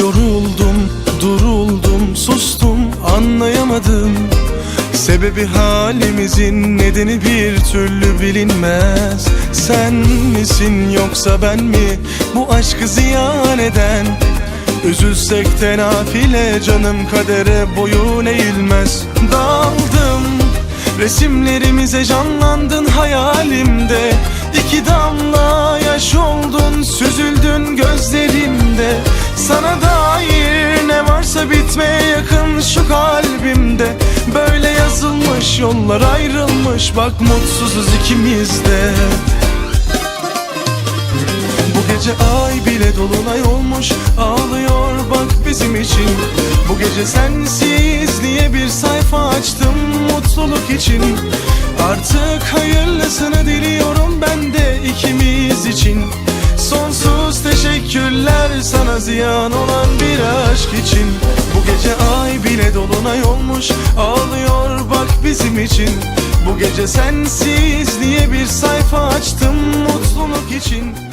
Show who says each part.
Speaker 1: Yoruldum, duruldum, sustum, anlayamadım. Sebebi halimizin nedeni bir türlü bilinmez. Sen misin yoksa ben mi? Bu aşkı ziyan eden. Üzülsek tenafile canım kadere boyun eğilmez. Daldım resimlerimize canlandın hayal varsa bitmeye yakın şu kalbimde. Böyle yazılmış yollar ayrılmış bak mutsuzuz ikimiz de bu gece ay bile dolunay olmuş Ağlıyor bak bizim için. Bu gece sensiz diye bir sayfa açtım Mutluluk için. Artık hayırlısını diliyorum ben de ikimiz için. Sonsuz teşekkürler sana ziyan olan bir aşk için. Bu gece ay bile dolunay olmuş Ağlıyor bak bizim için. Bu gece sensiz diye bir sayfa açtım Mutluluk için